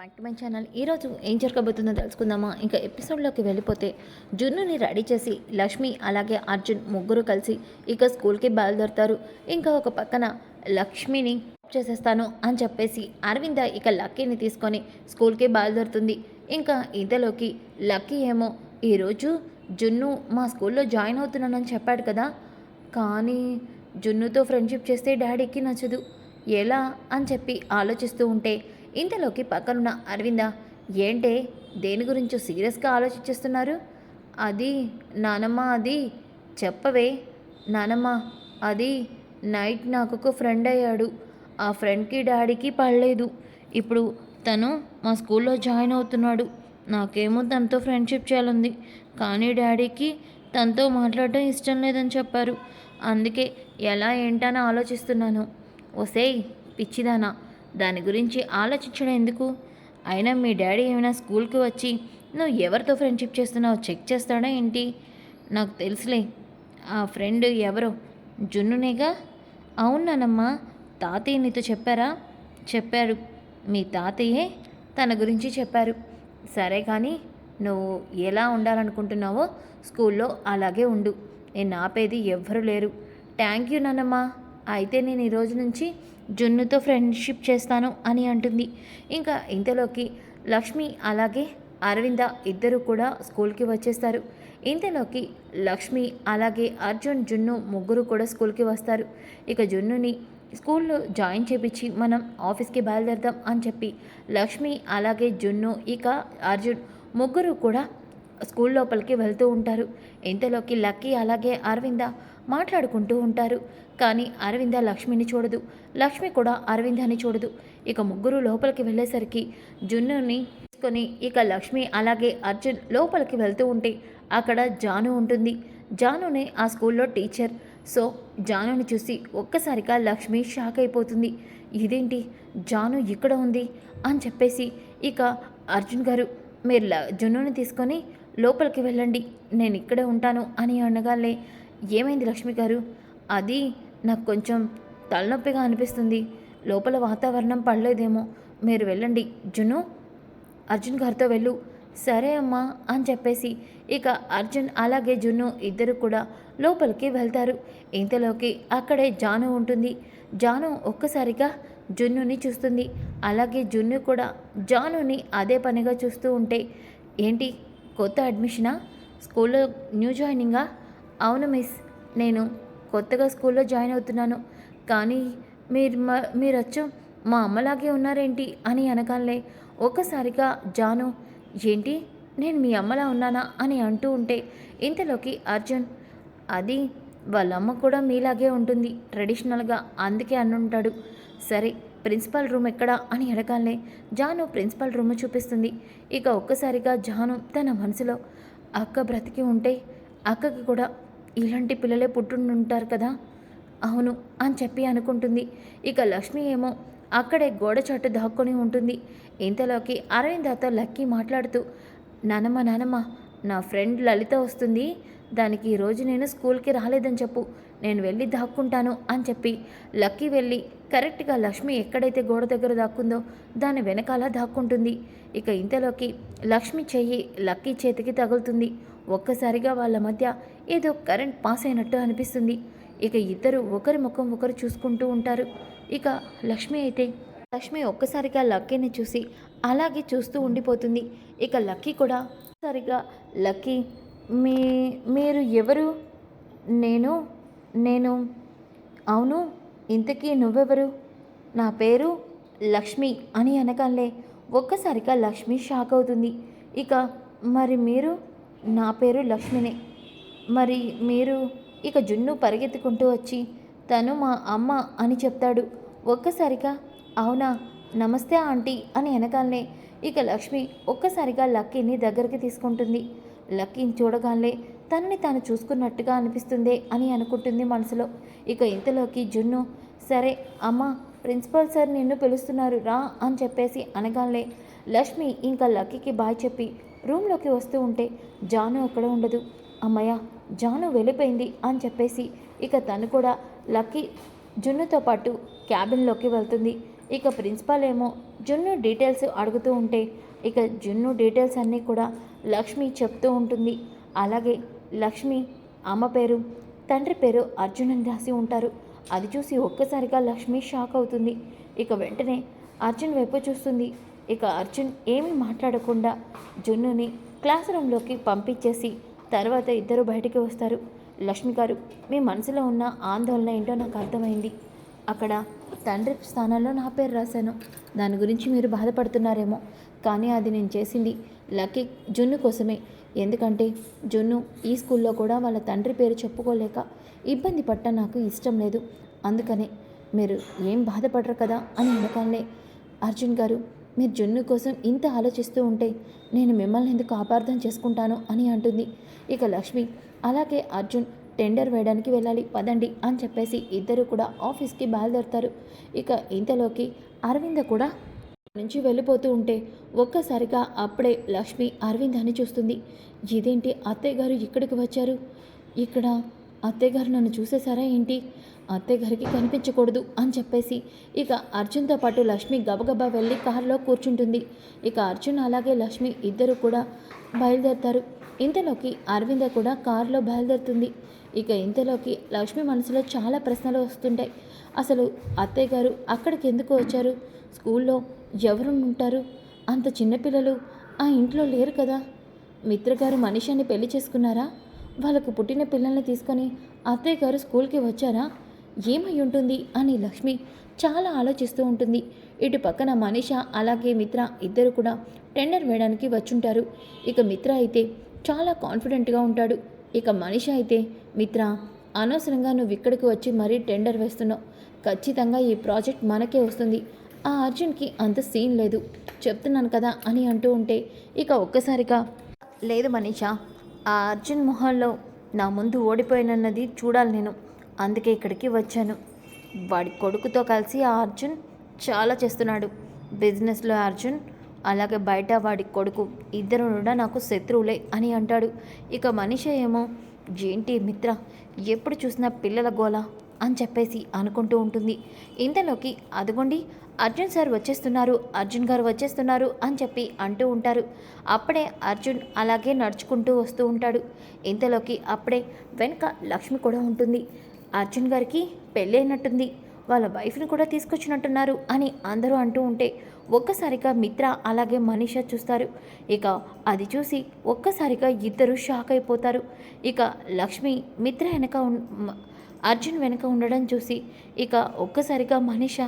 Back to my channel ఈరోజు ఏం జరగబోతుందో తెలుసుకుందామా? ఇంకా ఎపిసోడ్లోకి వెళ్ళిపోతే జున్నుని రెడీ చేసి లక్ష్మి అలాగే అర్జున్ ముగ్గురు కలిసి ఇక స్కూల్కి బయలుదేరుతారు. ఇంకా ఒక పక్కన లక్ష్మిని చేసేస్తాను అని చెప్పేసి అరవింద ఇక లక్కీని తీసుకొని స్కూల్కి బయలుదేరుతుంది. ఇంకా ఇంతలోకి లక్కీ ఏమో ఈరోజు జున్ను మా స్కూల్లో జాయిన్ అవుతున్నానని చెప్పాడు కదా. కానీ జున్నుతో ఫ్రెండ్షిప్ చేస్తే డాడీకి నచ్చదు. ఎలా? అని చెప్పి ఆలోచిస్తూ ఉంటే ఇంతలోకి పక్కనున్న అరవింద ఏంటే దేని గురించో సీరియస్గా ఆలోచించేస్తున్నారు అది నానమ్మ అది చెప్పవే నానమ్మ అది నైట్ నాకు ఒక ఫ్రెండ్ అయ్యాడు. ఆ ఫ్రెండ్కి డాడీకి పడలేదు. ఇప్పుడు తను మా స్కూల్లో జాయిన్ అవుతున్నాడు. నాకేమో తనతో ఫ్రెండ్షిప్ చేయాలంది కానీ డాడీకి తనతో మాట్లాడటం ఇష్టం లేదని చెప్పారు. అందుకే ఎలా ఏంటని ఆలోచిస్తున్నాను. ఒసేయ్ పిచ్చిదానా దాని గురించి ఆలోచించడం ఎందుకు? అయినా మీ డాడీ ఏమైనా స్కూల్కి వచ్చి నువ్వు ఎవరితో ఫ్రెండ్షిప్ చేస్తున్నావో చెక్ చేస్తాడా ఏంటి? నాకు తెలుసులే. ఆ ఫ్రెండ్ ఎవరో? జున్నునేగా? అవునానమ్మా తాతయ్య నీతో చెప్పారా? చెప్పారు. మీ తాతయ్యే? తన గురించి చెప్పారు. సరే కానీ నువ్వు ఎలా ఉండాలనుకుంటున్నావో స్కూల్లో అలాగే ఉండు. నేను ఆపేది ఎవ్వరూ లేరు. థ్యాంక్ యూ నాన్నమ్మా అయితే నేను ఈరోజు నుంచి జున్నుతో ఫ్రెండ్షిప్ చేస్తాను అని అంటుంది. ఇంకా ఇంతలోకి లక్ష్మి అలాగే అరవింద ఇద్దరు కూడా స్కూల్కి వచ్చేస్తారు. ఇంతలోకి లక్ష్మి అలాగే అర్జున్ జున్ను ముగ్గురు కూడా స్కూల్కి వస్తారు. ఇక జున్నుని స్కూల్లో జాయిన్ చేపించి మనం ఆఫీస్కి బయలుదేరదాం అని చెప్పి లక్ష్మి అలాగే జున్ను ఇక అర్జున్ ముగ్గురు కూడా స్కూల్ లోపలికి వెళ్తూ ఉంటారు. ఇంతలోకి లక్కీ అలాగే అరవింద మాట్లాడుకుంటూ ఉంటారు. కానీ అరవింద లక్ష్మిని చూడదు. లక్ష్మి కూడా అరవిందాన్ని చూడదు. ఇక ముగ్గురు లోపలికి వెళ్ళేసరికి జున్నుని తీసుకొని ఇక లక్ష్మి అలాగే అర్జున్ లోపలికి వెళ్తూ ఉంటే అక్కడ జాను ఉంటుంది. జానునే ఆ స్కూల్లో టీచర్. సో జానుని చూసి ఒక్కసారిగా లక్ష్మి షాక్ అయిపోతుంది. ఇదేంటి? జాను ఇక్కడ ఉంది అని చెప్పేసి ఇక అర్జున్ గారు మీరు ల- జున్నుని తీసుకొని లోపలికి వెళ్ళండి. నేను ఇక్కడే ఉంటాను అని అనగాలే ఏమైంది లక్ష్మి గారు? అది నాకు కొంచెం తలనొప్పిగా అనిపిస్తుంది. లోపల వాతావరణం పడలేదేమో. మీరు వెళ్ళండి. జున్ను అర్జున్ గారితో వెళ్ళు. సరే అమ్మా అని చెప్పేసి ఇక అర్జున్ అలాగే జున్ను ఇద్దరు కూడా లోపలికి వెళ్తారు. ఇంతలోకి అక్కడే జాను ఉంటుంది. జాను ఒక్కసారిగా జున్నుని చూస్తుంది. అలాగే జున్ను కూడా జానుని అదే పనిగా చూస్తూ ఉంటే ఏంటి కొత్త అడ్మిషనా? స్కూల్లో న్యూ జాయినింగా? అవును మిస్ నేను కొత్తగా స్కూల్లో జాయిన్ అవుతున్నాను. కానీ మీరు మీరు వచ్చి మా అమ్మలాగే ఉన్నారేంటి అని అనగానే ఒక్కసారిగా జాను ఏంటి? నేను మీ అమ్మలా ఉన్నానా? అని అంటూ ఉంటే ఇంతలోకి అర్జున్ అది వాళ్ళ అమ్మ కూడా మీలాగే ఉంటుంది ట్రెడిషనల్గా అందుకే అనుంటాడు సరే ప్రిన్సిపల్ రూమ్ ఎక్కడా? అని అడగాలే జాను ప్రిన్సిపల్ రూమ్ చూపిస్తుంది. ఇక ఒక్కసారిగా జాను తన మనసులో అక్క బ్రతికి ఉంటే అక్కకి కూడా ఇలాంటి పిల్లలే పుట్టుండుంటారు కదా. అవును అని చెప్పి అనుకుంటుంది. ఇక లక్ష్మి ఏమో అక్కడే గోడ చాటు దాక్కొని ఉంటుంది. ఇంతలోకి అరవిందతో లక్కీ మాట్లాడుతూ నానమ్మ నానమ్మ నా ఫ్రెండ్ లలిత వస్తుంది. దానికి ఈరోజు నేను స్కూల్కి రాలేదని చెప్పు. నేను వెళ్ళి దాక్కుంటాను అని చెప్పి లక్కీ వెళ్ళి కరెక్ట్గా లక్ష్మి ఎక్కడైతే గోడ దగ్గర దాక్కుందో దాని వెనకాల దాక్కుంటుంది. ఇక ఇంతలోకి లక్ష్మి చెయ్యి లక్కీ చేతికి తగులుతుంది. ఒక్కసారిగా వాళ్ళ మధ్య ఏదో కరెంట్ పాస్ అయినట్టు అనిపిస్తుంది. ఇక ఇద్దరు ఒకరి ముఖం ఒకరు చూసుకుంటూ ఉంటారు. ఇక లక్ష్మి అయితే లక్ష్మి ఒక్కసారిగా లక్కీని చూసి అలాగే చూస్తూ ఉండిపోతుంది. ఇక లక్కీ కూడా సరిగా లక్కీ మీ మీరు ఎవరు? నేను నేను అవును ఇంతకీ నువ్వెవరు? నా పేరు లక్ష్మి అని అనగానే ఒక్కసారిగా లక్ష్మి షాక్ అవుతుంది. ఇక మరి మీరు? నా పేరు లక్ష్మిని. మరి మీరు ఇక జున్ను పరిగెత్తుకుంటూ వచ్చి తను మా అమ్మ అని చెప్తాడు. ఒక్కసారిగా అవునా? నమస్తే ఆంటీ అని అనగానే ఇక లక్ష్మి ఒక్కసారిగా లక్కీని దగ్గరికి తీసుకుంటుంది. లక్కీని చూడగానే తనని తాను చూసుకున్నట్టుగా అనిపిస్తుంది అని అనుకుంటుంది మనసులో. ఇక ఇంతలోకి జున్ను సరే అమ్మ ప్రిన్సిపల్ సార్ నిన్ను పిలుస్తున్నారు రా అని చెప్పేసి అనగానే లక్ష్మి ఇంకా లక్కీకి బాయ్ చెప్పి రూమ్లోకి వస్తూ ఉంటే జాను అక్కడ ఉండదు. అమ్మయ్య జాను వెళ్ళిపోయింది అని చెప్పేసి ఇక తను కూడా లక్కీ జున్నుతో పాటు క్యాబిన్లోకి వెళ్తుంది. ఇక ప్రిన్సిపాల్ ఏమో జున్ను డీటెయిల్స్ అడుగుతూ ఉంటే ఇక జున్ను డీటెయిల్స్ అన్నీ కూడా లక్ష్మి చెప్తూ ఉంటుంది. అలాగే లక్ష్మి అమ్మ పేరు తండ్రి పేరు అర్జున్ అని రాసి ఉంటారు. అది చూసి ఒక్కసారిగా లక్ష్మి షాక్ అవుతుంది. ఇక వెంటనే అర్జున్ వైపు చూస్తుంది. ఇక అర్జున్ ఏమీ మాట్లాడకుండా జున్నుని క్లాస్ రూమ్లోకి పంపించేసి తర్వాత ఇద్దరు బయటికి వస్తారు. లక్ష్మి గారు మీ మనసులో ఉన్న ఆందోళన ఏంటో నాకు అర్థమైంది. అక్కడ తండ్రి స్థానంలో నా పేరు రాశాను. దాని గురించి మీరు బాధపడుతున్నారేమో. కానీ అది నేను చేసింది లక్కీ జున్ను కోసమే. ఎందుకంటే జున్ను ఈ స్కూల్లో కూడా వాళ్ళ తండ్రి పేరు చెప్పుకోలేక ఇబ్బంది పట్ట నాకు ఇష్టం లేదు. అందుకనే మీరు ఏం బాధపడరు కదా అని వెనకాలనే అర్జున్ గారు మీరు జున్ను కోసం ఇంత ఆలోచిస్తూ ఉంటే నేను మిమ్మల్ని ఎందుకు అపార్థం చేసుకుంటాను అని అంటుంది. ఇక లక్ష్మి అలాగే అర్జున్ టెండర్ వేయడానికి వెళ్ళాలి పదండి అని చెప్పేసి ఇద్దరు కూడా ఆఫీస్కి బయలుదేరుతారు. ఇక ఇంతలోకి అరవింద కూడా నుంచి వెళ్ళిపోతూ ఉంటే ఒక్కసారిగా అప్పుడే లక్ష్మి అరవింద్ అని చూస్తుంది. ఇదేంటి అత్తయ్య గారు ఇక్కడికి వచ్చారు? ఇక్కడ అత్తయ్య గారు నన్ను చూసేశారా ఏంటి? అత్తయ్య గారికి కనిపించకూడదు అని చెప్పేసి ఇక అర్జున్తో పాటు లక్ష్మి గబగబా వెళ్ళి కారులో కూర్చుంటుంది. ఇక అర్జున్ అలాగే లక్ష్మి ఇద్దరు కూడా బయలుదేరుతారు. ఇంతలోకి అరవింద కూడా కారులో బయలుదేరుతుంది. ఇక ఇంతలోకి లక్ష్మి మనసులో చాలా ప్రశ్నలు వస్తుంటాయి. అసలు అత్తయ్య గారు అక్కడికి ఎందుకు వచ్చారు? స్కూల్లో ఎవరు ఉంటారు అంత చిన్నపిల్లలు ఆ ఇంట్లో లేరు కదా. మిత్రగారు మనిషిని పెళ్ళి చేసుకున్నారా? వాళ్ళకు పుట్టిన పిల్లల్ని తీసుకొని అత్తయ్య గారు స్కూల్కి వచ్చారా? ఏమై ఉంటుంది అని లక్ష్మి చాలా ఆలోచిస్తూ ఉంటుంది. ఇటు పక్కన మనీష అలాగే మిత్ర ఇద్దరు కూడా టెండర్ వేయడానికి వచ్చుంటారు. ఇక మిత్ర అయితే చాలా కాన్ఫిడెంట్గా ఉంటాడు. ఇక మనిష అయితే మిత్ర అనవసరంగా నువ్వు ఇక్కడికి వచ్చి మరీ టెండర్ వేస్తున్నావు. ఖచ్చితంగా ఈ ప్రాజెక్ట్ మనకే వస్తుంది. ఆ అర్జున్కి అంత సీన్ లేదు. చెప్తున్నాను కదా అని అంటూ ఉంటే ఇక ఒక్కసారిగా లేదు మనీషా ఆ అర్జున్ మొహంలో నా ముందు ఓడిపోయినన్నది చూడాలి నేను. అందుకే ఇక్కడికి వచ్చాను. వాడి కొడుకుతో కలిసి ఆ అర్జున్ చాలా చేస్తున్నాడు. బిజినెస్లో అర్జున్ అలాగే బయట వాడి కొడుకు ఇద్దరు కూడా నాకు శత్రువులే అని అంటాడు. ఇక మనిషి ఏమో ఏంటి మిత్ర ఎప్పుడు చూసినా పిల్లల గోల అని చెప్పేసి అనుకుంటూ ఉంటుంది. ఇంతలోకి అదిగోండి అర్జున్ సార్ వచ్చేస్తున్నారు అర్జున్ గారు వచ్చేస్తున్నారు అని చెప్పి అంటూ ఉంటారు. అప్పుడే అర్జున్ అలాగే నడుచుకుంటూ వస్తూ ఉంటాడు. ఇంతలోకి అప్పుడే వెనుక లక్ష్మి కూడా ఉంటుంది. అర్జున్ గారికి పెళ్ళి అయినట్టుంది వాళ్ళ వైఫ్ని కూడా తీసుకొచ్చినట్టున్నారు అని అందరూ అంటూ ఉంటే ఒక్కసారిగా మిత్ర అలాగే మనీష చూస్తారు. ఇక అది చూసి ఒక్కసారిగా ఇద్దరు షాక్ అయిపోతారు. ఇక లక్ష్మి మిత్ర వెనక అర్జున్ వెనక ఉండడం చూసి ఇక ఒక్కసారిగా మనీష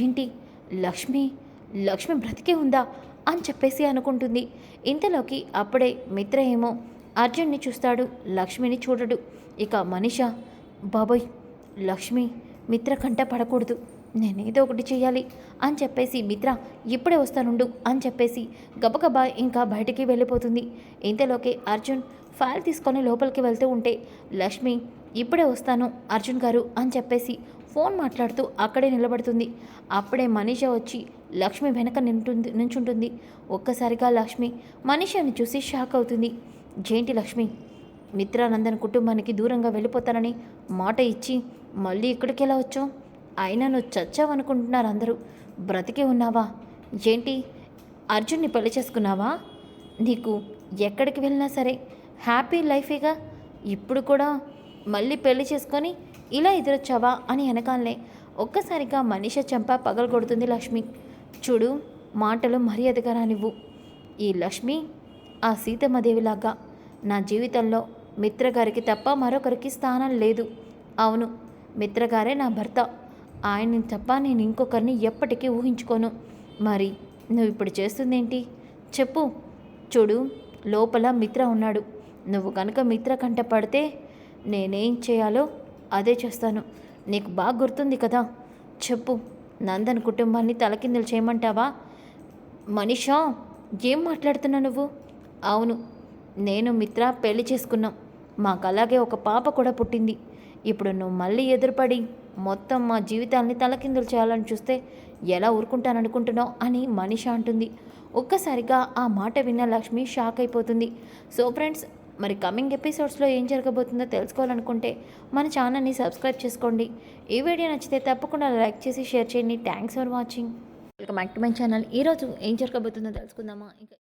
ఏంటి? లక్ష్మి లక్ష్మి బ్రతికే ఉందా? అని చెప్పేసి అనుకుంటుంది. ఇంతలోకి అప్పుడే మిత్ర ఏమో అర్జున్ని చూస్తాడు లక్ష్మిని చూడడు. ఇక మనిష బాబోయ్ లక్ష్మి మిత్ర కంట పడకూడదు. నేనేదో ఒకటి చేయాలి అని చెప్పేసి మిత్ర ఇప్పుడే వస్తానుండు అని చెప్పేసి గబగబా ఇంకా బయటికి వెళ్ళిపోతుంది. ఇంతలోకి అర్జున్ ఫైల్ తీసుకొని లోపలికి వెళ్తూ ఉంటే లక్ష్మి ఇప్పుడే వస్తాను అర్జున్ గారు అని చెప్పేసి ఫోన్ మాట్లాడుతూ అక్కడే నిలబడుతుంది. అప్పుడే మనీష వచ్చి లక్ష్మి వెనక నింటుంది నుంచుంటుంది. ఒక్కసారిగా లక్ష్మి మనీషని చూసి షాక్ అవుతుంది. జేంటి లక్ష్మి మిత్రానందన్ కుటుంబానికి దూరంగా వెళ్ళిపోతానని మాట ఇచ్చి మళ్ళీ ఇక్కడికి ఎలా వచ్చావు? అయినా నువ్వు చచ్చావనుకుంటున్నారు అందరూ. బ్రతికే ఉన్నావా? ఏంటి? అర్జున్ని పెళ్ళి చేసుకున్నావా? నీకు ఎక్కడికి వెళ్ళినా సరే హ్యాపీ లైఫేగా? ఇప్పుడు కూడా మళ్ళీ పెళ్ళి చేసుకొని ఇలా ఎదురొచ్చావా? అని వెనకాలనే ఒక్కసారిగా మనిష చెంప పగలగొడుతుంది లక్ష్మి. చూడు మాటలు మర్యాదగా రానివ్వు. ఈ లక్ష్మి ఆ సీతమ్మదేవిలాగా నా జీవితంలో మిత్రగారికి తప్ప మరొకరికి స్థానం లేదు. అవును మిత్రగారే నా భర్త. ఆయన్ని తప్ప నేను ఇంకొకరిని ఎప్పటికీ ఊహించుకోను. మరి నువ్వు ఇప్పుడు చేస్తుందేంటి? చెప్పు. చూడు లోపల మిత్ర ఉన్నాడు. నువ్వు కనుక మిత్ర కంట పడితే నేనేం చేయాలో అదే చేస్తాను. నీకు బాగా గుర్తుంది కదా. చెప్పు. నందన్ కుటుంబాన్ని తలకిందులు చేయమంటావా? మనిషా ఏం మాట్లాడుతున్నా నువ్వు? అవును నేను మిత్ర పెళ్ళి చేసుకున్నాం. మాకు అలాగే ఒక పాప కూడా పుట్టింది. ఇప్పుడు నువ్వు మళ్ళీ ఎదురుపడి మొత్తం మా జీవితాల్ని తలకిందులు చేయాలని చూస్తే ఎలా ఊరుకుంటాననుకుంటున్నావు అని మనిష అంటుంది. ఒక్కసారిగా ఆ మాట విన్న లక్ష్మి షాక్ అయిపోతుంది. సో ఫ్రెండ్స్ మరి కమింగ్ ఎపిసోడ్స్లో ఏం జరగబోతుందో తెలుసుకోవాలనుకుంటే మన ఛానల్ని సబ్స్క్రైబ్ చేసుకోండి. ఈ వీడియో నచ్చితే తప్పకుండా లైక్ చేసి షేర్ చేయండి. Thanks for watching. Welcome back to my channel. ఈరోజు ఏం జరగబోతుందో తెలుసుకుందామా? ఇంకా